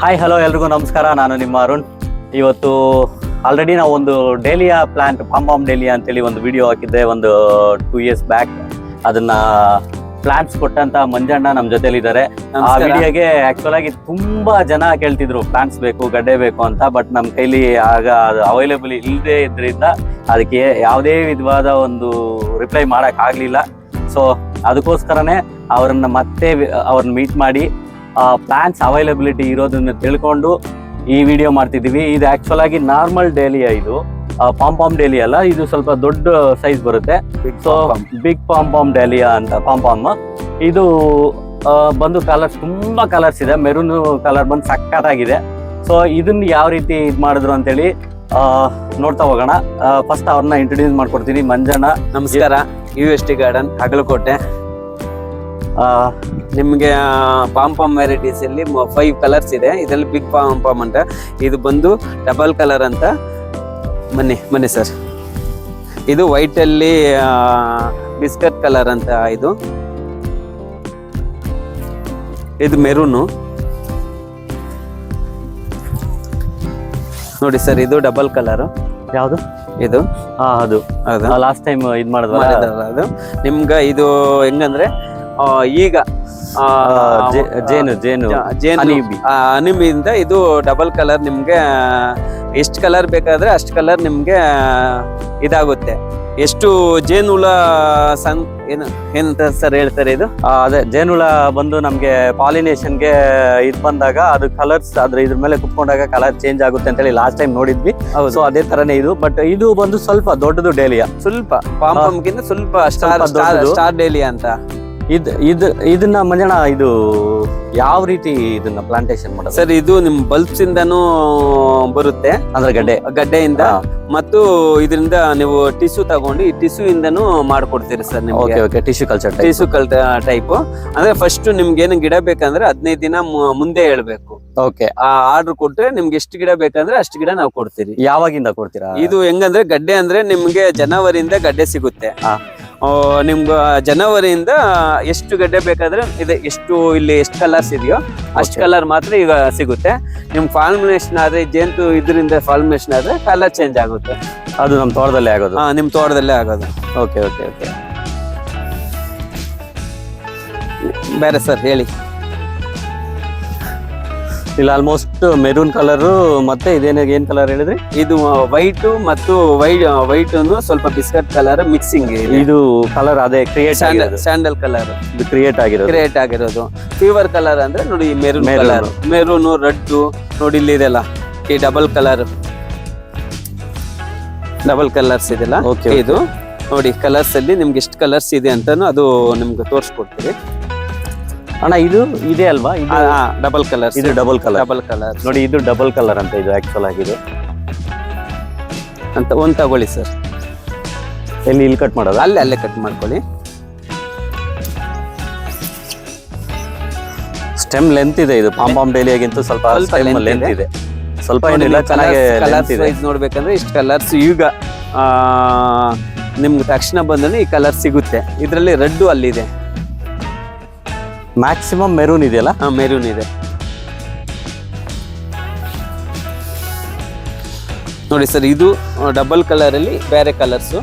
Hi hello ಎಲ್ರಿಗೂ ನಮಸ್ಕಾರ. ನಾನು ನಿಮ್ಮ ಅರುಣ್. ಇವತ್ತು ಆಲ್ರೆಡಿ ನಾವು ಒಂದು ಡೇಲಿಯಾ ಪ್ಲಾಂಟ್ ಪಾಂಬಾಮ್ ಡೇಲಿಯಾ ಅಂತೇಳಿ ಒಂದು ವಿಡಿಯೋ ಹಾಕಿದ್ದೆ ಒಂದು ಟೂ ಇಯರ್ಸ್ ಬ್ಯಾಕ್ ಅದನ್ನ ಪ್ಲಾಂಟ್ಸ್ ಕೊಟ್ಟಂತ ಮಂಜಣ್ಣ ನಮ್ಮ ಜೊತೆಲಿ ಇದ್ದಾರೆ ಆ ವಿಡಿಯೋಗೆ ಆಕ್ಚುಲ್ ಆಗಿ ತುಂಬಾ ಜನ ಕೇಳ್ತಿದ್ರು ಪ್ಲಾಂಟ್ಸ್ ಬೇಕು ಗಡ್ಡೆ ಬೇಕು ಅಂತ ಬಟ್ ನಮ್ಮ ಕೈಲಿ ಆಗ ಅದು ಅವೈಲೇಬಲ್ ಇಲ್ಲದೆ ಇದ್ರಿಂದ ಅದಕ್ಕೆ ಯಾವುದೇ ವಿಧವಾದ ಒಂದು ರಿಪ್ಲೈ ಮಾಡಕ್ ಆಗ್ಲಿಲ್ಲ ಸೊ ಅದಕ್ಕೋಸ್ಕರನೇ ಅವ್ರನ್ನ ಮತ್ತೆ ಅವ್ರನ್ನ ಮೀಟ್ ಮಾಡಿ ಪ್ಲಾಂಟ್ಸ್ ಅವೈಲಬಿಲಿಟಿ ಇರೋದನ್ನ ತಿಳ್ಕೊಂಡು ಈ ವಿಡಿಯೋ ಮಾಡ್ತಿದ್ದೀವಿ. ಇದು ಆಕ್ಚುಲ್ ಆಗಿ ನಾರ್ಮಲ್ ಡೇಲಿಯ ಇದು. ಪಾಂಪಾಮ್ ಪಾಮ್ ಡೇಲಿಯಾ ಅಲ್ಲ ಇದು ಸ್ವಲ್ಪ ದೊಡ್ಡ ಸೈಜ್ ಬರುತ್ತೆ. So big pompom pom dahlia ಅಂತ ಪಾಂಪಾಮ್ ಪಾಮ್ ಇದು ಬಂದು ಕಲರ್ಸ್ ತುಂಬಾ ಕಲರ್ಸ್ ಇದೆ. ಮೆರೂನ್ ಕಲರ್ ಬಂದು ಸಕ್ಕತ್ತಾಗಿದೆ ಸೊ ಇದನ್ನ ಯಾವ ರೀತಿ ಇದು ಮಾಡಿದ್ರು ಅಂತೇಳಿ ನೋಡ್ತಾ ಹೋಗೋಣ. ಫಸ್ಟ್ ಅವ್ರನ್ನ ಇಂಟ್ರೊಡ್ಯೂಸ್ ಮಾಡ್ಕೊಡ್ತೀನಿ. ಮಂಜಣ್ಣ. ನಮಸ್ಕಾರ. U S T garden Hagalakote ಆ, ನಿಮಗೆ ಪಾಮ್ ಪಾಮ್ ವೆರೈಟೀಸ್ ಅಲ್ಲಿ ಫೈವ್ ಕಲರ್ಸ್ ಇದೆ. ಇದರಲ್ಲಿ ಬಿಗ್ ಪಾಮ್ ಪಾಮ್ ಅಂತ. ಇದು ಬಂದು ಡಬಲ್ ಕಲರ್ ಅಂತ. ಬನ್ನಿ ಬನ್ನಿ ಸರ್ ಇದು ವೈಟ್ ಅಲ್ಲಿ ಬಿಸ್ಕಟ್ ಕಲರ್ ಅಂತ ಇದು. ಇದು ಮೆರೂನು ನೋಡಿ ಸರ್ ಇದು ಡಬಲ್ ಕಲರ್ ಯಾವುದು? ಇದು. ಹಾ ಅದು. ಲಾಸ್ಟ್ ಟೈಮ್ ಇದು ಮಾಡಿದ್ರಲ್ಲ ಅದು. ನಿಮ್ಗೆ ಇದು ಹೆಂಗಂದ್ರೆ ಈಗ ಜೇನು ಜೇನು ಅನಿಮಿಯಿಂದ ಇಂದ ಡಬಲ್ ಕಲರ್ ನಿಮ್ಗೆ ಎಷ್ಟು ಕಲರ್ ಬೇಕಾದ್ರೆ ಅಷ್ಟು ಕಲರ್ ನಿಮ್ಗೆ ಇದಾಗುತ್ತೆ. ಎಷ್ಟು ಜೇನುಳ ಸಂ ಏನು ಏನಂತ ಸರ್ ಹೇಳ್ತಾರೆ ಇದು? ಅದೇ ಜೇನುಳ ಬಂದು ನಮಗೆ ಪಾಲಿನೇಷನ್ಗೆ ಇದು ಬಂದಾಗ ಅದು ಕಲರ್ಸ್ ಅದ್ರ ಇದ್ರ ಮೇಲೆ ಕುತ್ಕೊಂಡಾಗ ಕಲರ್ ಚೇಂಜ್ ಆಗುತ್ತೆ ಅಂತೇಳಿ ಲಾಸ್ಟ್ ಟೈಮ್ ನೋಡಿದ್ವಿ. ಸೊ ಅದೇ ತರನೇ ಇದು. ಬಟ್ ಇದು ಬಂದು ಸ್ವಲ್ಪ ದೊಡ್ಡದು ಡೇಲಿಯಾ. ಸ್ವಲ್ಪ ಪಾಮ್ ಹಾ. ಗಿಂತ ಸ್ವಲ್ಪ ಸ್ಟಾರ್ ಸ್ಟಾರ್ ಡೇಲಿ ಅಂತ. ಇದ್ ಇದ್ ಇದನ್ನ ಮಂಜಣ್ಣ ಇದು ಯಾವ ರೀತಿ ಇದನ್ನ ಪ್ಲಾಂಟೇಶನ್ ಮಾಡೋದು? ಸರ್ ಇದು ನಿಮ್ ಬಲ್ಬ್ಸ್ ಇಂದಾನು ಬರುತ್ತೆ. ಅಂದ್ರೆ ಗಡ್ಡೆ? ಗಡ್ಡೆಯಿಂದ. ಮತ್ತು ಇದರಿಂದ ನೀವು ಟಿಶ್ಯೂ ತಗೊಂಡು ಈ ಟಿಶ್ಯೂ ಇಂದನು ಮಾಡ್ಕೊಡ್ತೀರಿ ಸರ್ ನಿಮ್ಗೆ. ಓಕೆ ಟಿಶ್ಯೂ ಕಲ್ಚರ್ ಟಿಶ್ಯೂ ಕಲ್ ಟೈಪ್ ಅಂದ್ರೆ ಫಸ್ಟ್ ನಿಮ್ಗೆ ಏನು ಗಿಡ ಬೇಕಂದ್ರೆ ಹದಿನೈದು ದಿನ ಮುಂದೆ ಹೇಳ್ಬೇಕು. ಓಕೆ ಆ ಆರ್ಡರ್ ಕೊಟ್ರೆ ನಿಮ್ಗೆ ಎಷ್ಟು ಗಿಡ ಬೇಕಂದ್ರೆ ಅಷ್ಟು ಗಿಡ ನಾವು ಕೊಡ್ತೀರಿ. ಯಾವಾಗಿಂದ ಕೊಡ್ತೀರಾ? ಇದು ಹೆಂಗಂದ್ರೆ ಗಡ್ಡೆ ಅಂದ್ರೆ ನಿಮ್ಗೆ ಜನವರಿಯಿಂದ ಗಡ್ಡೆ ಸಿಗುತ್ತೆ. ನಿಮ್ಗೆ ಜನವರಿಯಿಂದ ಎಷ್ಟು ಗಡ್ಡೆ ಬೇಕಾದ್ರೆ ಇದೆ ಎಷ್ಟು ಇಲ್ಲಿ ಎಷ್ಟು ಕಲರ್ಸ್ ಇದೆಯೋ ಅಷ್ಟು ಕಲರ್ ಮಾತ್ರ ಈಗ ಸಿಗುತ್ತೆ. ನಿಮ್ ಫಾರ್ಮುಲೇಷನ್ ಆದ್ರೆ ಜೇಂತು ಇದರಿಂದ ಫಾರ್ಮುಲೇಷನ್ ಆದ್ರೆ ಕಲರ್ ಚೇಂಜ್ ಆಗುತ್ತೆ. ಅದು ನಮ್ಮ ತೋಟದಲ್ಲೇ ಆಗೋದು. ಹಾಂ ನಿಮ್ಮ ತೋಟದಲ್ಲೇ ಆಗೋದು. ಓಕೆ ಓಕೆ ಓಕೆ ಬೇರೆ ಸರ್ ಹೇಳಿ. ಇಲ್ಲ ಆಲ್ಮೋಸ್ಟ್ ಮೆರೂನ್ ಕಲರ್ ಮತ್ತೆ ಇದೇನ ಏನ್ ಕಲರ್ ಹೇಳಿದ್ರಿ? ಇದು ವೈಟ್ ಮತ್ತು ವೈಟ್ ವೈಟ್ ಸ್ವಲ್ಪ ಬಿಸ್ಕಟ್ ಕಲರ್ ಮಿಕ್ಸಿಂಗ್ ಇದು. ಕಲರ್ ಅದೇ ಕ್ರಿಯೇಟ್ ಸ್ಯಾಂಡಲ್ ಕಲರ್ ಇದು ಕ್ರಿಯೇಟ್ ಆಗಿರೋದು. ಕ್ರಿಯೇಟ್ ಆಗಿರೋದು. ಫೀವರ್ ಕಲರ್ ಅಂದ್ರೆ ನೋಡಿ ಮೆರೂನ್. ಕಲರ್ ಮೆರೂನು ರೆಡ್ ನೋಡಿ ಇಲ್ಲಿ ಇದೆಲ್ಲ ಈ ಡಬಲ್ ಕಲರ್ ಡಬಲ್ ಕಲರ್ಸ್ ಇದೆಲ್ಲ ಇದು. ನೋಡಿ ಕಲರ್ಸ್ ಅಲ್ಲಿ ನಿಮ್ಗೆ ಎಷ್ಟು ಕಲರ್ಸ್ ಇದೆ ಅಂತಾನು ಅದು ನಿಮ್ಗೆ ತೋರಿಸ್ಕೊಡ್ತೀವಿ. ಅಣ್ಣ ಇದು ಇದೆ ಅಲ್ವಾ? ಇದು ಡಬಲ್ ಕಲರ್ ಇದು ಡಬಲ್ ಕಲರ್ ಡಬಲ್ ಕಲರ್ ನೋಡಿ ಇದು ಡಬಲ್ ಕಲರ್ ಅಂತ ಇದು ಆಕ್ಚುಲ್ ಆಗಿದೆ ಅಂತ ಒಂದ್ ತಗೊಳ್ಳಿ ಸರ್ ಎಲ್ಲಿ ಇಲ್ಲಿ ಕಟ್ ಮಾಡೋದು? ಅಲ್ಲೇ ಅಲ್ಲೇ ಕಟ್ ಮಾಡ್ಕೊಳ್ಳಿ. ಸ್ಟೆಮ್ ಲೆಂತ್ ಇದೆ ಇದು. ಪಾಮ್ ಪಾಮ್ ಡೈಲಿಯಾಗಿಂತ ಸ್ವಲ್ಪ ಸ್ವಲ್ಪ ಲೆಂತ್ ಇದೆ. ಸ್ವಲ್ಪ ಏನಿಲ್ಲ ಚೆನ್ನಾಗಿ ಕಲರ್ಸ್ ವೈಸ್ ನೋಡ್ಬೇಕಂದ್ರೆ ಇಷ್ಟು ಕಲರ್ಸ್ ಈಗ ನಿಮ್ಗೆ ತಕ್ಷಣ ಬಂದ್ರೆ ಈ ಕಲರ್ ಸಿಗುತ್ತೆ. ಇದರಲ್ಲಿ ರೆಡ್ ಅಲ್ಲಿದೆ ಮ್ಯಾಕ್ಸಿಮಮ್ ಮೆರೂನ್ ಇದೆಯಲ್ಲ? ಮೆರೂನ್ ಇದೆ. ನೋಡಿ ಸರ್ ಇದು ಡಬಲ್ ಕಲರಲ್ಲಿ ಅಲ್ಲಿ ಬೇರೆ ಕಲರ್ಸು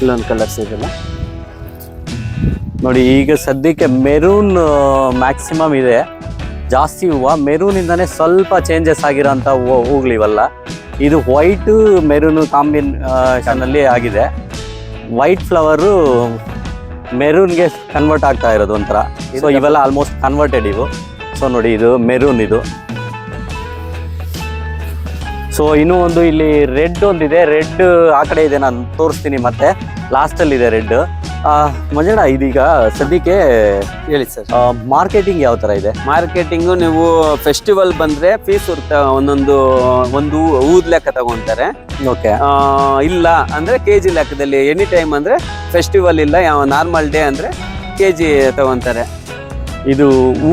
ಇಲ್ಲೊಂದು ಕಲರ್ಸ್ ಇದೆಲ್ಲ ನೋಡಿ ಈಗ ಸದ್ಯಕ್ಕೆ ಮೆರೂನ್ ಮ್ಯಾಕ್ಸಿಮಮ್ ಇದೆ. ಜಾಸ್ತಿ ಹೂವು ಮೆರೂನಿಂದನೇ ಇಂದಾನೆ ಸ್ವಲ್ಪ ಚೇಂಜಸ್ ಆಗಿರೋಂಥ ಹೂವು ಹೂಗಳಿವಲ್ಲ ಇದು ವೈಟು ಮೆರೂನು ಕಾಂಬಿನೇಷನಲ್ಲಿ ಆಗಿದೆ. ವೈಟ್ ಫ್ಲವರು ಮೆರೂನ್ಗೆ ಕನ್ವರ್ಟ್ ಆಗ್ತಾ ಇರೋದು ಒಂಥರ. ಸೊ ಇವೆಲ್ಲ ಆಲ್ಮೋಸ್ಟ್ ಕನ್ವರ್ಟೆಡ್ ಇವು. ಸೊ ನೋಡಿ ಇದು ಮೆರೂನ್ ಇದು. ಸೊ ಇನ್ನೂ ಒಂದು ಇಲ್ಲಿ ರೆಡ್ ಒಂದಿದೆ. ರೆಡ್ ಆ ಕಡೆ ಇದೆ ನಾನು ತೋರಿಸ್ತೀನಿ ಮತ್ತೆ. ಲಾಸ್ಟಲ್ಲಿ ಇದೆ ರೆಡ್ ಮಂಜಣ್ಣ ಇದೀಗ ಸದ್ಯಕ್ಕೆ ಹೇಳಿ ಸರ್. ಮಾರ್ಕೆಟಿಂಗ್ ಯಾವ ತರ ಇದೆ? ಮಾರ್ಕೆಟಿಂಗು ನೀವು ಫೆಸ್ಟಿವಲ್ ಬಂದ್ರೆ ಫೀಸ್ ಒಂದೊಂದು ಒಂದು ಊದ್ ಲೆಕ್ಕ ತಗೊಂತಾರೆ. ಓಕೆ. ಇಲ್ಲ ಅಂದ್ರೆ ಕೆ ಜಿ ಲೆಕ್ಕದಲ್ಲಿ ಎನಿ ಟೈಮ್ ಅಂದ್ರೆ ಫೆಸ್ಟಿವಲ್ ಇಲ್ಲ ಯಾವ ನಾರ್ಮಲ್ ಡೇ ಅಂದ್ರೆ ಕೆ ಜಿ ತಗೊಂತಾರೆ. ಇದು ಹೂ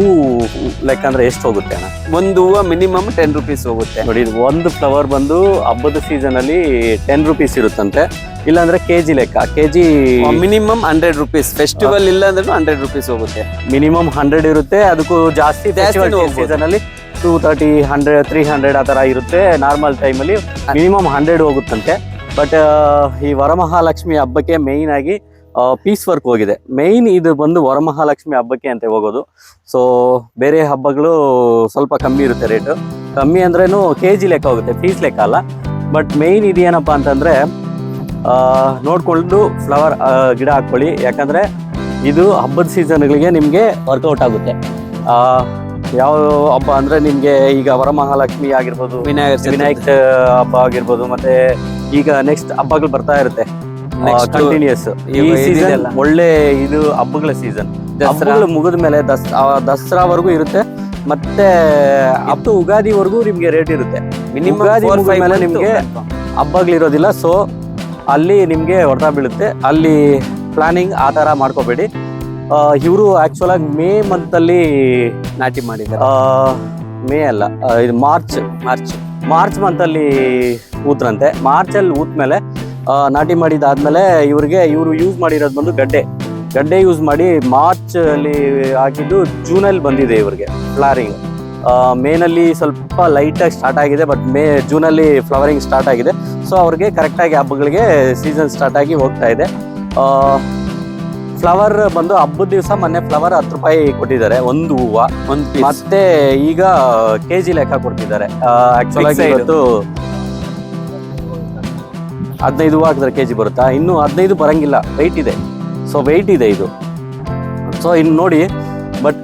ಲೆಕ್ಕ ಅಂದ್ರೆ ಎಷ್ಟು ಹೋಗುತ್ತೆ ಅಣ್ಣ? ಒಂದು ಹೂವು ಮಿನಿಮಮ್ ಟೆನ್ ರುಪೀಸ್ ಹೋಗುತ್ತೆ. ನೋಡಿ ಇದು ಒಂದು ಫ್ಲವರ್ ಬಂದು ಹಬ್ಬದ ಸೀಸನ್ ಅಲ್ಲಿ ಟೆನ್ ರುಪೀಸ್ ಇರುತ್ತಂತೆ. ಇಲ್ಲಾಂದ್ರೆ ಕೆ ಜಿ ಲೆಕ್ಕ K G minimum hundred rupees festival ಇಲ್ಲ ಅಂದ್ರೂ ಹಂಡ್ರೆಡ್ ರುಪೀಸ್ ಹೋಗುತ್ತೆ. ಮಿನಿಮಮ್ ಹಂಡ್ರೆಡ್ ಇರುತ್ತೆ. ಅದಕ್ಕೂ ಜಾಸ್ತಿ. ಸೀಸನ್ ಅಲ್ಲಿ two thirty hundred three hundred ಆ ಥರ ಇರುತ್ತೆ ನಾರ್ಮಲ್ ಟೈಮಲ್ಲಿ ಮಿನಿಮಮ್ ಹಂಡ್ರೆಡ್ ಹೋಗುತ್ತಂತೆ. ಬಟ್ ಈ ವರಮಹಾಲಕ್ಷ್ಮಿ ಹಬ್ಬಕ್ಕೆ ಮೇಯ್ನ್ ಆಗಿ ಪೀಸ್ ವರ್ಕ್ ಹೋಗಿದೆ. ಮೇಯ್ನ್ ಇದು ಬಂದು ವರಮಹಾಲಕ್ಷ್ಮಿ ಹಬ್ಬಕ್ಕೆ ಅಂತ ಹೋಗೋದು. ಸೊ ಬೇರೆ ಹಬ್ಬಗಳು ಸ್ವಲ್ಪ ಕಮ್ಮಿ ಇರುತ್ತೆ ರೇಟು ಕಮ್ಮಿ ಅಂದ್ರೇನು ಕೆ ಜಿ ಲೆಕ್ಕ ಹೋಗುತ್ತೆ ಪೀಸ್ ಲೆಕ್ಕ ಅಲ್ಲ. ಬಟ್ ಮೇಯ್ನ್ ಇದೇನಪ್ಪ ಅಂತಂದ್ರೆ ಆ, ನೋಡ್ಕೊಂಡು ಫ್ಲವರ್ ಗಿಡ ಹಾಕ್ಕೊಳ್ಳಿ. ಯಾಕಂದ್ರೆ ಇದು ಹಬ್ಬದ ಸೀಸನ್ಗಳಿಗೆ ನಿಮಗೆ ವರ್ಕೌಟ್ ಆಗುತ್ತೆ. ಆ, ಯಾವ ಹಬ್ಬ ಅಂದ್ರೆ ನಿಮಗೆ ಈಗ ವರಮಹಾಲಕ್ಷ್ಮಿ ಆಗಿರ್ಬೋದು ವಿನಾಯಕ. ವಿನಾಯಕ ಹಬ್ಬ ಆಗಿರ್ಬೋದು ಮತ್ತೆ ಈಗ ನೆಕ್ಸ್ಟ್ ಹಬ್ಬಗಳು ಬರ್ತಾ ಇರುತ್ತೆ. ಕಂಟಿನ್ಯೂಸ್ ಈ ಸೀಸನ್. ಒಳ್ಳೆ ಇದು ಹಬ್ಬಗಳ ಸೀಸನ್ ದಸರಾ. ಮುಗಿದ ಮೇಲೆ ದಸರಾ ದಸರಾವರೆಗೂ ಇರುತ್ತೆ. ಮತ್ತೆ ಅಪ್ ಉಗಾದಿವರೆಗೂ ನಿಮ್ಗೆ ರೇಟ್ ಇರುತ್ತೆ. ಉಗಾದಿ ಮೇಲೆ ನಿಮಗೆ ಹಬ್ಬಗಳಿರೋದಿಲ್ಲ. ಸೊ ಅಲ್ಲಿ ನಿಮಗೆ ಹೊಡೆತ ಬೀಳುತ್ತೆ. ಅಲ್ಲಿ ಪ್ಲಾನಿಂಗ್ ಆ ಥರ ಮಾಡ್ಕೋಬೇಡಿ. ಇವರು ಆಕ್ಚುಲ್ ಆಗಿ ಮೇ ಮಂತಲ್ಲಿ ನಾಟಿ ಮಾಡಿದ್ದಾರೆ. ಮೇ ಅಲ್ಲ ಇದು ಮಾರ್ಚ್ ಮಾರ್ಚ್ ಮಾರ್ಚ್ ಮಂತಲ್ಲಿ ಊತ್ರಂತೆ ಮಾರ್ಚಲ್ಲಿ ಊತ್ಮೇಲೆ ಆ, ನಾಟಿ ಮಾಡಿದಾದ್ಮೇಲೆ ಇವ್ರಿಗೆ ಇವರು ಯೂಸ್ ಮಾಡಿರೋದು ಬಂದು ಗಡ್ಡೆ. ಗಡ್ಡೆ ಯೂಸ್ ಮಾಡಿ ಮಾರ್ಚ್ ಅಲ್ಲಿ ಹಾಕಿದ್ದು ಜೂನಲ್ಲಿ ಬಂದಿದೆ ಇವ್ರಿಗೆ ಫ್ಲವರಿಂಗ್ ಮೇನಲ್ಲಿ ಸ್ವಲ್ಪ ಲೈಟಾಗಿ ಸ್ಟಾರ್ಟ್ ಆಗಿದೆ ಬಟ್ ಮೇ ಜೂನಲ್ಲಿ ಫ್ಲವರಿಂಗ್ ಸ್ಟಾರ್ಟ್ ಆಗಿದೆ. ಸೊ ಅವ್ರಿಗೆ ಕರೆಕ್ಟಾಗಿ ಹಬ್ಬಗಳಿಗೆ ಸೀಸನ್ ಸ್ಟಾರ್ಟ್ ಆಗಿ ಹೋಗ್ತಾ ಇದೆ. ಫ್ಲವರ್ ಬಂದು ಹಬ್ಬದ ದಿವಸ ಮೊನ್ನೆ ಫ್ಲವರ್ ಹತ್ತು ರೂಪಾಯಿ ಕೊಟ್ಟಿದ್ದಾರೆ ಒಂದು ಹೂವು. ಒಂದು ಮತ್ತೆ ಈಗ ಕೆ ಜಿ ಲೆಕ್ಕ ಕೊಡ್ತಿದ್ದಾರೆ. ಆಕ್ಚುಲಾಗಿ ಇವತ್ತು ಹದಿನೈದು ಹಾಕಿದ್ರೆ ಕೆ ಜಿ ಬರುತ್ತಾ? ಇನ್ನೂ ಹದಿನೈದು ಬರಂಗಿಲ್ಲ. ವೆಯ್ಟ್ ಇದೆ. ಸೊ ವೆಯ್ಟ್ ಇದೆ ಇದು. ಸೊ ಇನ್ನು ನೋಡಿ ಬಟ್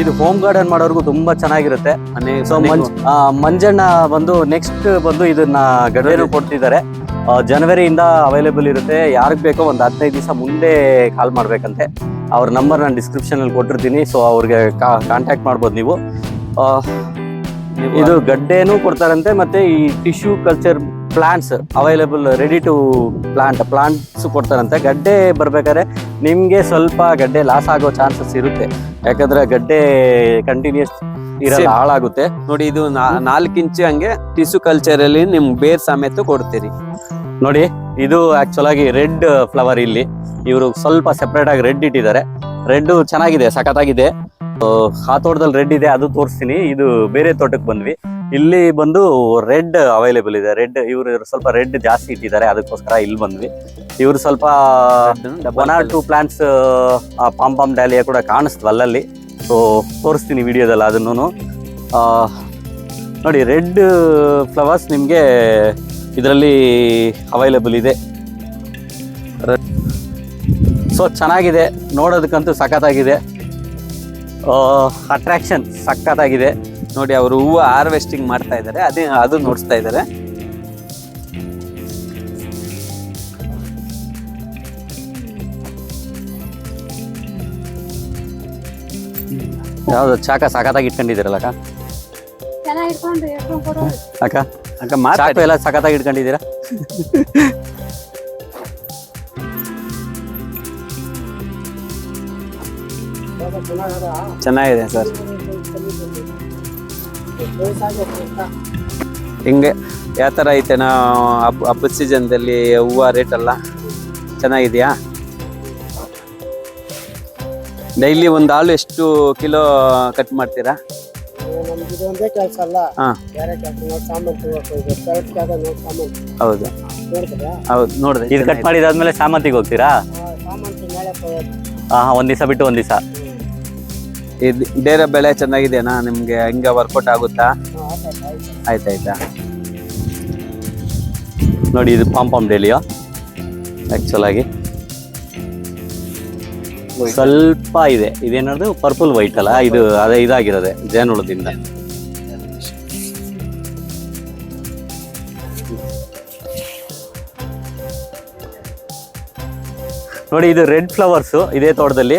ಇದು ಹೋಮ್ ಗಾರ್ಡನ್ ಮಾಡೋರ್ಗು ತುಂಬಾ ಚೆನ್ನಾಗಿರುತ್ತೆ. ಸೊ ಮಂಜ್ ಮಂಜಣ್ಣ ಬಂದು ನೆಕ್ಸ್ಟ್ ಬಂದು ಇದನ್ನ ಗಡೇನು ಕೊಡ್ತಿದ್ದಾರೆ. ಜನವರಿಯಿಂದ ಅವೈಲೇಬಲ್ ಇರುತ್ತೆ. ಯಾರಿಗೆ ಬೇಕೋ ಒಂದು ಹದಿನೈದು ದಿವಸ ಮುಂದೆ ಕಾಲ್ ಮಾಡ್ಬೇಕಂತೆ. ಅವ್ರ ನಂಬರ್ ನಾನು ಡಿಸ್ಕ್ರಿಪ್ಷನಲ್ಲಿ ಕೊಟ್ಟಿರ್ತೀನಿ. ಸೊ ಅವ್ರಿಗೆ ಕಾಂಟ್ಯಾಕ್ಟ್ ಮಾಡ್ಬೋದು ನೀವು. ಇದು ಗಡ್ಡೆನೂ ಕೊಡ್ತಾರಂತೆ ಮತ್ತೆ ಈ tissue culture plants available ready to plant plants ಕೊಡ್ತಾರಂತೆ. ಗಡ್ಡೆ ಬರಬೇಕಾದ್ರೆ ನಿಮಗೆ ಸ್ವಲ್ಪ ಗಡ್ಡೆ ಲಾಸ್ ಆಗೋ ಚಾನ್ಸಸ್ ಇರುತ್ತೆ. ಯಾಕಂದ್ರೆ ಗಡ್ಡೆ ಕಂಟಿನ್ಯೂಸ್ ಇರಲ್ಲ. ಹಾಳಾಗುತ್ತೆ. ನೋಡಿ ಇದು ನಾಲ್ಕು ಇಂಚ್ ಹಂಗೆ ಟಿಸು ಕಲ್ಚರ್ ಅಲ್ಲಿ ನಿಮ್ ಬೇರ್ ಸಮೇತ ಕೊಡ್ತೀರಿ. ನೋಡಿ ಇದು ಆಕ್ಚುಲ್ ಆಗಿ ರೆಡ್ ಫ್ಲವರ್ ಇಲ್ಲಿ. ಇವರು ಸ್ವಲ್ಪ ಸೆಪರೇಟ್ ಆಗಿ ರೆಡ್ ಇಟ್ಟಿದ್ದಾರೆ. ರೆಡ್ ಚೆನ್ನಾಗಿದೆ ಸಖತ್ತಾಗಿದೆ. ಆ ತೋಟದಲ್ಲಿ ರೆಡ್ ಇದೆ ಅದು ತೋರಿಸ್ತೀನಿ. ಇದು ಬೇರೆ ತೋಟಕ್ಕೆ ಬಂದ್ವಿ. ಇಲ್ಲಿ ಬಂದು ರೆಡ್ ಅವೈಲೇಬಲ್ ಇದೆ. ರೆಡ್ ಇವರು ಸ್ವಲ್ಪ ರೆಡ್ ಜಾಸ್ತಿ ಇಟ್ಟಿದ್ದಾರೆ ಅದಕ್ಕೋಸ್ಕರ ಇಲ್ಲಿ ಬಂದ್ವಿ. ಇವರು ಸ್ವಲ್ಪ one or two plants pom pom dahlia ಕೂಡ ಕಾಣಿಸ್ತು ಅಲ್ಲಲ್ಲಿ. ಸೊ ತೋರಿಸ್ತೀನಿ ವಿಡಿಯೋದಲ್ಲಿ ಅದನ್ನು ನೋಡಿ ರೆಡ್ ಫ್ಲವರ್ಸ್ ನಿಮಗೆ ಇದರಲ್ಲಿ ಅವೈಲೇಬಲ್ ಇದೆ. ಸೊ ಚೆನ್ನಾಗಿದೆ. ನೋಡೋದಕ್ಕಂತೂ ಸಖತ್ತಾಗಿದೆ. ಅಟ್ರಾಕ್ಷನ್ ಸಖತ್ತಾಗಿದೆ. ನೋಡಿ ಅವರು ಹೂವು ಹಾರ್ವೆಸ್ಟಿಂಗ್ ಮಾಡ್ತಾ ಇದ್ದಾರೆ. ಅದೇ ಅದು ನೋಡಿಸ್ತಾ ಇದ್ದಾರೆ. ಯಾವ್ದು ಚಾಕ ಸಖತ್ತಾಗಿ ಇಟ್ಕೊಂಡಿದ್ದೀರಲ್ಲ ಅಕ್ಕ? ಅಕ್ಕ ಅಕ್ಕ ಮಾತಾಡಿ ಎಲ್ಲ ಸಖತ್ತಾಗಿ ಇಟ್ಕೊಂಡಿದ್ದೀರಾ? ಚೆನ್ನಾಗಿದೆ ಸರ್. ಹಿಂಗೆ ಯಾವ ಥರ ಐತೆ ನಾ ಹಬ್ಬ ಹಬ್ಬದ ಸೀಸನ್ದಲ್ಲಿ ಹೂವು ರೇಟ್ ಅಲ್ಲ ಚೆನ್ನಾಗಿದೆಯಾ? ಡೈಲಿ ಒಂದು ಹಾಲು ಎಷ್ಟು ಕಿಲೋ ಕಟ್ ಮಾಡ್ತೀರಾ? ಕೆಲಸ ಅಲ್ಲ. ಹಾ. ಬೇರೆ ಕೆಲಸ ನೋಡಿ ಸಾಮಾನು ತಗೋಬೇಕು ಕರೆಕ್ಟ್ ಆದ ನೋಡಿ ಸಾಮಾನು. ಹೌದು. ಹೌದು ನೋಡಿದೆ. ಇದು ಕಟ್ ಮಾಡಿದಾದ್ಮೇಲೆ ಸಾಮಂತಿಗೆ ಹೋಗ್ತೀರಾ ಸಾಮಾನು ಹಾ ಒಂದ್ ದಿವಸ ಬಿಟ್ಟು ಒಂದ್ ದಿವಸ. ಇದು ಬೆಳೆ ಚೆನ್ನಾಗಿದೆಯಾ? ನಿಮಗೆ ಹೆಂಗ ವರ್ಕೌಟ್ ಆಗುತ್ತಾ? ಆಯ್ತು ಆಯ್ತಾಯ್ತಾ? ನೋಡಿ, ಇದು ಪಾಂಪ್ ಡೇಲಿಯೋ ಆಕ್ಚುಲ್ ಆಗಿ. ಸ್ವಲ್ಪ ಇದೆ. ಇದೇನದು? ಪರ್ಪಲ್ ವೈಟ್ ಅಲ್ಲ? ಇದು ಅದೇ ಇದಾಗಿರೋದೆ ಜೇನುಳದಿಂದ ನೋಡಿ, ಇದು ರೆಡ್ ಫ್ಲವರ್ಸು ಇದೇ ತೋಟದಲ್ಲಿ.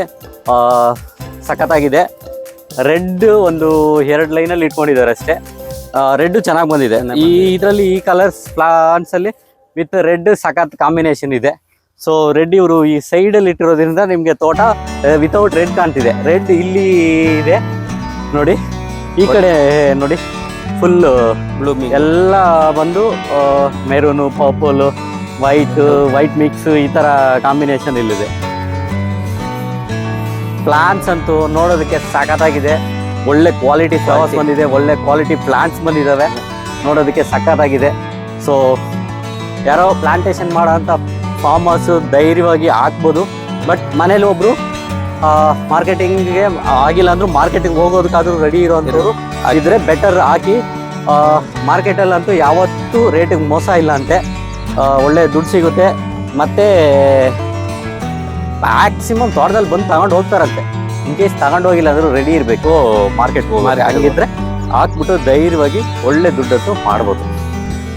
ಸಖತ್ತಾಗಿದೆ. ರೆಡ್ ಒಂದು ಎರಡು ಲೈನಲ್ಲಿ ಇಟ್ಕೊಂಡಿದ್ದಾರೆ ಅಷ್ಟೇ. ರೆಡ್ ಚೆನ್ನಾಗಿ ಬಂದಿದೆ. ಈ ಇದರಲ್ಲಿ ಈ ಕಲರ್ಸ್ ಪ್ಲಾಂಟ್ಸ್ ಅಲ್ಲಿ ವಿತ್ ರೆಡ್ ಸಖತ್ ಕಾಂಬಿನೇಷನ್ ಇದೆ. ಸೊ ರೆಡ್ ಇವರು ಈ ಸೈಡಲ್ಲಿ ಇಟ್ಟಿರೋದ್ರಿಂದ ನಿಮಗೆ ತೋಟ ವಿತೌಟ್ ರೆಡ್ ಕಾಣ್ತಿದೆ. ರೆಡ್ ಇಲ್ಲಿ ಇದೆ. ನೋಡಿ ಈ ಕಡೆ ನೋಡಿ ಫುಲ್ ಬ್ಲೂಮಿ ಎಲ್ಲ ಬಂದು maroon purple white white mix ಈ ತರ ಕಾಂಬಿನೇಷನ್ ಇಲ್ಲಿದೆ. ಪ್ಲಾಂಟ್ಸ್ ಅಂತೂ ನೋಡೋದಕ್ಕೆ ಸಖತ್ತಾಗಿದೆ. ಒಳ್ಳೆ ಕ್ವಾಲಿಟಿ ಫ್ಲವರ್ಸ್ ಬಂದಿದೆ ಒಳ್ಳೆ ಕ್ವಾಲಿಟಿ ಪ್ಲಾಂಟ್ಸ್ ಬಂದಿದ್ದಾವೆ ನೋಡೋದಕ್ಕೆ ಸಖತ್ತಾಗಿದೆ. ಸೊ ಯಾರೋ ಪ್ಲಾಂಟೇಶನ್ ಮಾಡೋಂಥ ಫಾರ್ಮರ್ಸ್ ಧೈರ್ಯವಾಗಿ ಹಾಕ್ಬೋದು. ಬಟ್ ಮನೇಲಿ ಒಬ್ಬರು ಮಾರ್ಕೆಟಿಂಗ್ಗೆ ಆಗಿಲ್ಲ ಅಂದ್ರೂ ಮಾರ್ಕೆಟಿಂಗ್ ಹೋಗೋದಕ್ಕಾದರೂ ರೆಡಿ ಇರೋಂಥವ್ರು ಇದ್ರೆ ಬೆಟರ್ ಹಾಕಿ ಮಾರ್ಕೆಟಲ್ಲಂತೂ ಯಾವತ್ತೂ ರೇಟಿಗೆ ಮೋಸ ಇಲ್ಲ ಅಂತೆ. ಒಳ್ಳೆ ದುಡ್ಡು ಸಿಗುತ್ತೆ. ಮತ್ತೆ ಮ್ಯಾಕ್ಸಿಮಮ್ ತೋಟದಲ್ಲಿ ಬಂದು ತಗೊಂಡು ಹೋಗ್ತಾರಂತೆ. ಇನ್ ಕೇಸ್ ತಗೊಂಡು ಹೋಗಿಲ್ಲ ಅಂದ್ರೆ ರೆಡಿ ಇರಬೇಕು. ಮಾರ್ಕೆಟ್ ಹಂಗಿದ್ರೆ ಹಾಕ್ಬಿಟ್ಟು ಧೈರ್ಯವಾಗಿ ಒಳ್ಳೆ ದುಡ್ಡಂತೂ ಮಾಡ್ಬೋದು.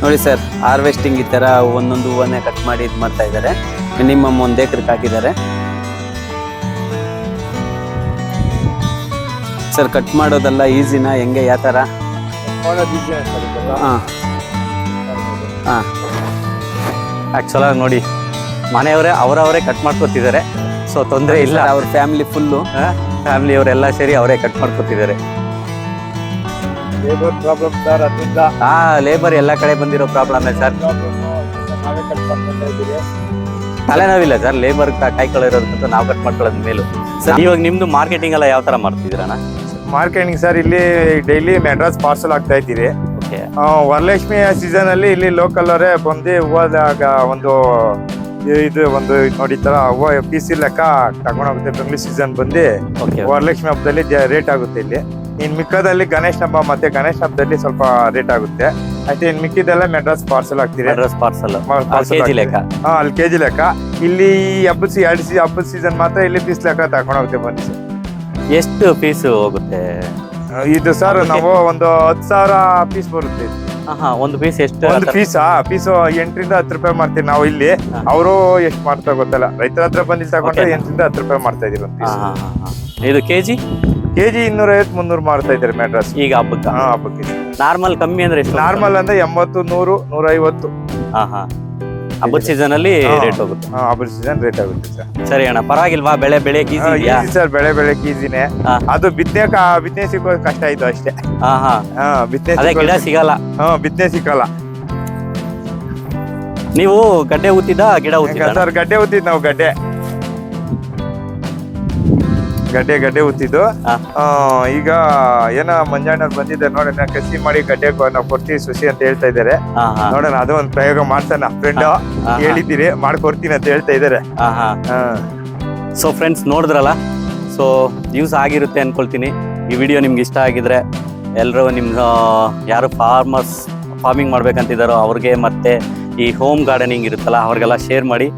ನೋಡಿ ಸರ್ ಹಾರ್ವೆಸ್ಟಿಂಗ್ ಈ ತರ ಒಂದೊಂದು ಹೂವನ್ನೇ ಕಟ್ ಮಾಡಿ ಇದು ಮಾಡ್ತಾ ಇದ್ದಾರೆ. ಮಿನಿಮಮ್ ಒಂದ್ ಎಕರೆಗೆ ಹಾಕಿದ್ದಾರೆ. ಸರ್ ಕಟ್ ಮಾಡೋದೆಲ್ಲ ಈಸಿನಾ ಹೆಂಗೆ? ಯಾವ ಥರ. ಹಾಂ. ಹಾಂ. ಆ್ಯಕ್ಚುಲಾಗಿ ನೋಡಿ. ಮನೆಯವರೇ ಅವರವರೇ ಕಟ್ ಮಾಡ್ಕೊತಿದ್ದಾರೆ. ಸೊ ತೊಂದರೆ ಇಲ್ಲ. ಅವ್ರ ಫ್ಯಾಮಿಲಿ ಫುಲ್ಲು ಫ್ಯಾಮಿಲಿ ಅವರೆಲ್ಲ ಸೇರಿ ಅವರೇ ಕಟ್ ಮಾಡ್ಕೊತಿದ್ದಾರೆ. ಹಾ ಲೇಬರ್ ಎಲ್ಲ ಕಡೆ ಬಂದಿರೋ ಪ್ರಾಬ್ಲಮ್ ಸರ್ ತಲೆನೋವಿಲ್ಲ ಸರ್ ಲೇಬರ್ ಕಾಯ್ಕೊಳ್ಳಿರೋದಕ್ಕಂತ ನಾವು ಕಟ್ ಮಾಡ್ಕೊಳ್ಳೋದ್ ಮೇಲು. ಸರ್ ಇವಾಗ ನಿಮ್ದು ಮಾರ್ಕೆಟಿಂಗ್ ಎಲ್ಲ ಯಾವ ತರ ಮಾಡ್ತಿದ್ದೀರಣ್ಣ ಮಾರ್ಕೆಟಿಂಗ್ ಸರ್ ಇಲ್ಲಿ ಡೈಲಿ ಮೆಡ್ರಾಸ್ ಪಾರ್ಸಲ್ ಆಗ್ತಾ ಇದ್ದೀರಿ ಓಕೆ ಆ, ವರಲಕ್ಷ್ಮಿ ಸೀಸನ್ ಅಲ್ಲಿ ಇಲ್ಲಿ ಲೋಕಲ್ ಅವರೇ ಬಂದು ಹೋದಾಗ ಒಂದು ಇದು ಒಂದು ನೋಡಿ ತರ ಲೆಕ್ಕ ಪೀಸ್ ಲೆಕ್ಕ ತಗೊಂಡೋಗುತ್ತೆ ಬೆಂಗಳೂರು ಸೀಸನ್ ಬಂದು ಓಕೆ ವರಲಕ್ಷ್ಮಿ ಹಬ್ಬದಲ್ಲಿ ರೇಟ್ ಆಗುತ್ತೆ ಇಲ್ಲಿ. ಇನ್ ಮಿಕ್ಕದಲ್ಲಿ ಗಣೇಶ ಹಬ್ಬ ಮತ್ತೆ ಗಣೇಶ ಹಬ್ಬದಲ್ಲಿ ಸ್ವಲ್ಪ ರೇಟ್ ಆಗುತ್ತೆ. ಆಯ್ತು ಇನ್ ಮಿಕ್ಕಿದೆಲ್ಲ ಮೆಡ್ರಾಸ್ ಪಾರ್ಸಲ್ ಆಗ್ತೀರಿ ಅಡ್ರೆಸ್ ಪಾರ್ಸಲ್ parcel ಕೆಜಿ ಆಗ್ತಿದೆ. ಲೆಕ್ಕ. ಹಾ ಅಲ್ಲಿ ಕೆಜಿ ಲೆಕ್ಕ. ಇಲ್ಲಿ ಹಬ್ಬದ ಸಿ- ಎರಡು ಸಿ ಹಬ್ಬದ ಸೀಸನ್ ಮಾತ್ರ ಇಲ್ಲಿ ಪೀಸ್ ಲೆಕ್ಕ ತಗೊಂಡೋಗುತ್ತೆ ಬನ್ನಿ ಸರ್. ಎಷ್ಟು ಪೀಸ್ ಹೋಗುತ್ತೆ? ಇದು ಸರ್ ನಾವು ಒಂದು ಹತ್ತು ಸಾವಿರ ಪೀಸ್ ಬರುತ್ತೆ. ಇದು. ಒಂದು ಪೀಸ್ ಎಷ್ಟು ಒಂದು ಪೀಸ್ ಪೀಸ್ ಎಂಟರಿಂದ ಹತ್ತು ರೂಪಾಯಿ ಮಾಡ್ತೀವಿ ನಾವು ಇಲ್ಲಿ. ಅವರು ಎಷ್ಟು ಮಾಡ್ತಾ ಗೊತ್ತಲ್ಲ. ರೈತರ ಹತ್ರ ಬಂದು ತಗೊಂಡ್ರೆ. ಎಂಟರಿಂದ ಹತ್ತು ರೂಪಾಯಿ ಮಾಡ್ತಾ ಇದೀವಿ. ಇದು ಕೆಜಿ? ಕೆಜಿ ಇನ್ನೂರ ಐವತ್ತು ಮುನ್ನೂರು ಮಾಡ್ತಾ ಇದ್ದಾರೆ ಮೆಡ್ರಾಸ್ ಈಗ ಹಬ್ಬಕ್ಕೆ? ಹಬ್ಬಕ್ಕೆ. ನಾರ್ಮಲ್ ಕಮ್ಮಿ ಅಂದ್ರೆ ಎಷ್ಟು? ನಾರ್ಮಲ್ ಅಂದ್ರೆ ಎಂಬತ್ತು ನೂರು ನೂರ ಐವತ್ತು ಹಾ ಹಾ ಹಬ್ಬದ ಸೀಸನ್ ಅಲ್ಲಿ. ರೇಟ್ ಹೋಗುತ್ತೆ. ಹಬ್ಬದ ಸೀಸನ್ ರೇಟ್ ಆಗುತ್ತೆ ಸರ್. ಸರಿ ಅಣ್ಣ ಪರವಾಗಿಲ್ವಾ ಬೆಳೆ ಬೆಳೆ ಈಸಿ ಸರ್ ಬೆಳೆ ಬೆಳೆ ಈಸಿನೇ. ಅದು ಬಿತ್ತನೆ ಬಿತ್ತನೆ ಸಿಗೋದು ಕಷ್ಟ ಆಯ್ತು ಅಷ್ಟೇ. ಹಾ ಹಾ. ಬಿತ್ತನೆ ಅದೇ ಗಿಡ ಸಿಗಲ್ಲ. ಹಾ ಬಿತ್ತನೆ ಸಿಕ್ಕಲ್ಲ. ನೀವು ಗಡ್ಡೆ ಊತಿದ್ದ ಗಿಡ ಊತಿದ್ದ ಸರ್ ಗಡ್ಡೆ ಉತ್ತಿದ್ ನಾವು ಗಡ್ಡೆ. ಗಡ್ಡೆ ಗಡ್ಡೆ ಉತ್ತಿದ್ದು ಈಗ ಏನ ಮಂಜಾಣ್ಣವ್ರು ಬಂದಿದೆ ನೋಡೋಣ ಕಸಿ ಮಾಡಿ ಗಡ್ಡೆ ನಾವು ಕೊಡ್ತೀವಿ ಸುಸಿ ಅಂತ ಹೇಳ್ತಾ ಇದಾರೆ ನೋಡೋಣ ಅದು ಒಂದು ಪ್ರಯೋಗ ಮಾಡ್ತಾನ ಫ್ರೆಂಡ್. ಹೇಳಿದ್ದೀರಿ ಮಾಡ್ಕೊಡ್ತೀನಿ ಅಂತ ಹೇಳ್ತಾ ಇದಾರೆ. ಸೊ ಫ್ರೆಂಡ್ಸ್ ನೋಡಿದ್ರಲ್ಲ? ಸೊ ಯೂಸ್ ಆಗಿರುತ್ತೆ ಅನ್ಕೊಳ್ತೀನಿ. ಈ ವಿಡಿಯೋ ನಿಮ್ಗೆ ಇಷ್ಟ ಆಗಿದ್ರೆ ಎಲ್ಲರೂ ನಿಮ್ಮ ಯಾರು ಫಾರ್ಮರ್ಸ್ ಫಾರ್ಮಿಂಗ್ ಮಾಡ್ಬೇಕಂತಿದ್ದಾರೋ ಅವ್ರಿಗೆ ಮತ್ತೆ ಈ ಹೋಮ್ ಗಾರ್ಡನಿಂಗ್ ಇರುತ್ತಲ್ಲ ಅವ್ರಿಗೆಲ್ಲ ಶೇರ್ ಮಾಡಿ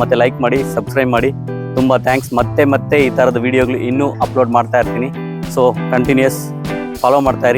ಮತ್ತೆ ಲೈಕ್ ಮಾಡಿ ಸಬ್ಸ್ಕ್ರೈಬ್ ಮಾಡಿ. ತುಂಬ ಥ್ಯಾಂಕ್ಸ್ ಮತ್ತೆ ಮತ್ತೆ ಈ ಥರದ ವಿಡಿಯೋಗಳು ಇನ್ನೂ ಅಪ್ಲೋಡ್ ಮಾಡ್ತಾ ಇರ್ತೀನಿ. ಸೊ ಕಂಟಿನ್ಯೂಸ್ ಫಾಲೋ ಮಾಡ್ತಾ